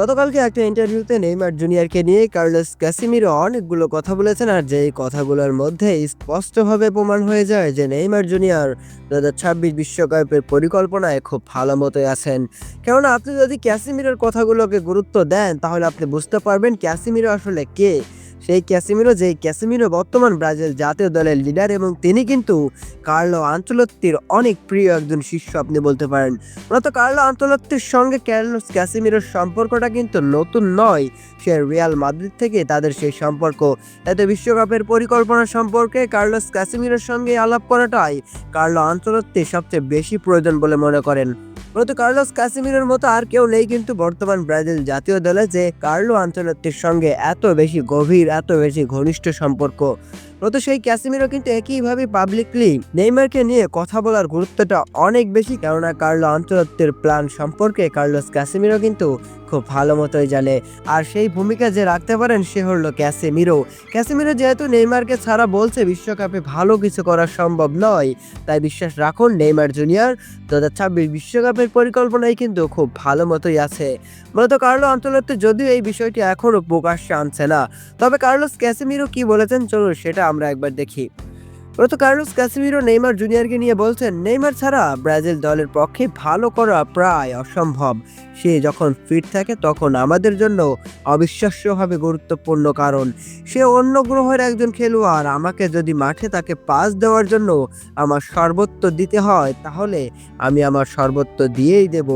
গতকালকে একটা ইন্টারভিউতে নেইমার জুনিয়রকে নিয়ে কার্লোস ক্যাসিমিরো অনেকগুলো কথা বলেছেন আর যেই কথাগুলোর মধ্যে স্পষ্টভাবে প্রমাণ হয়ে যায় যে নেইমার জুনিয়র দু হাজার ছাব্বিশ বিশ্বকাপের পরিকল্পনায় খুব ভালো মতো আছেন। কেননা আপনি যদি ক্যাসিমিরোর কথাগুলোকে গুরুত্ব দেন, তাহলে আপনি বুঝতে পারবেন ক্যাসিমিরো আসলে কে। সেই ক্যাসিমিরো, যেই ক্যাসিমিরো বর্তমান ব্রাজিল জাতীয় দলের লিডার এবং তিনি কিন্তু কার্লো আঞ্চলত্তির অনেক প্রিয় একজন শিষ্য আপনি বলতে পারেন। মূলত কার্লো আন্তর্জাতিক সঙ্গে ক্যারলোস ক্যাসিমিরোর সম্পর্কটা কিন্তু নতুন নয়। সে রিয়াল মাদ্রিদ থেকে তাদের সেই সম্পর্ক। এতে বিশ্বকাপের পরিকল্পনা সম্পর্কে কার্লোস ক্যাসিমিরোর সঙ্গে আলাপ করাটাই কার্লো আন্তর্জাতিক সবচেয়ে বেশি প্রয়োজন বলে মনে করেন। মূলত কার্লোস কাসিমিরোর মতো আর কেউ নেই কিন্তু বর্তমান ব্রাজিল জাতীয় দলে যে কার্লো আন্তর্জাতিক সঙ্গে এত বেশি গভীর, এত বেশি ঘনিষ্ঠ সম্পর্ক। মূলত সেই ক্যাসিমিরো কিন্তু একইভাবে পাবলিকলি নেইমারকে নিয়ে কথা বলার গুরুত্বটা অনেক বেশি। কেননা কার্লো আন্তর্জাতিক প্ল্যান সম্পর্কে কার্লোস ক্যাসিমিরো কিন্তু খুব ভালো মতোই জানে। আর সেই ভূমিকা যে রাখতে পারেন সে হলো ক্যাসিমিরো ক্যাসিমিরো যেহেতু নেইমারকে ছাড়া বলছে, বিশ্বকাপে ভালো কিছু করা সম্ভব নয়। তাই বিশ্বাস রাখুন, নেইমার জুনিয়র দু হাজার ছাব্বিশ বিশ্বকাপের পরিকল্পনায় কিন্তু খুব ভালো মতোই আছে। মূলত কার্লো আন্তর্জাতিক যদিও এই বিষয়টি এখনও প্রকাশ্যে আনছে না, তবে কার্লোস ক্যাসিমিরো কি বলেছেন চলুন সেটা আমরা একবার দেখি মূলত কার্লোস ক্যাসিমিরো নেইমার জুনিয়রকে নিয়ে বলছেন, নেইমার ছাড়া ব্রাজিল দলের পক্ষে ভালো করা প্রায় অসম্ভব। সে যখন ফিট থাকে তখন আমাদের জন্য অবিশ্বাস্যভাবে গুরুত্বপূর্ণ কারণ। সে অন্য গ্রহের একজন খেলোয়াড়, আমাকে যদি মাঠে তাকে পাস দেওয়ার জন্য আমার সর্বোচ্চ দিতে হয়, তাহলে আমি আমার সর্বোচ্চ দিয়েই দেব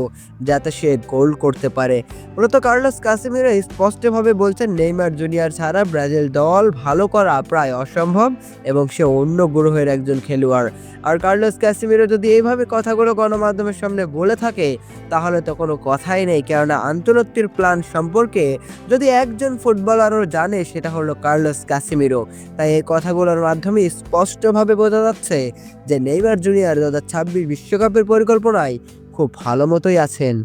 যাতে সে গোল করতে পারে। মূলত কার্লোস কাসিমিরো স্পষ্টভাবে বলছেন, নেইমার জুনিয়র ছাড়া ব্রাজিল দল ভালো করা প্রায় অসম্ভব এবং সে অন্য গ্রহের একজন খেলোয়াড়। আর কার্লোস ক্যাসিমিরো যদি এইভাবে কথাগুলো গণমাধ্যমের সামনে বলে থাকে, তাহলে তো কোনো কথাই নেই। কেননা আন্তর্জাতিক প্ল্যান সম্পর্কে যদি একজন ফুটবলারও জানে, সেটা হলো কার্লোস ক্যাসিমিরো। তাই এই কথাগুলোর মাধ্যমে স্পষ্টভাবে বোঝা যাচ্ছে যে নেইমার জুনিয়র দু হাজার ছাব্বিশ বিশ্বকাপের পরিকল্পনায় খুব ভালো মতোই আছেন।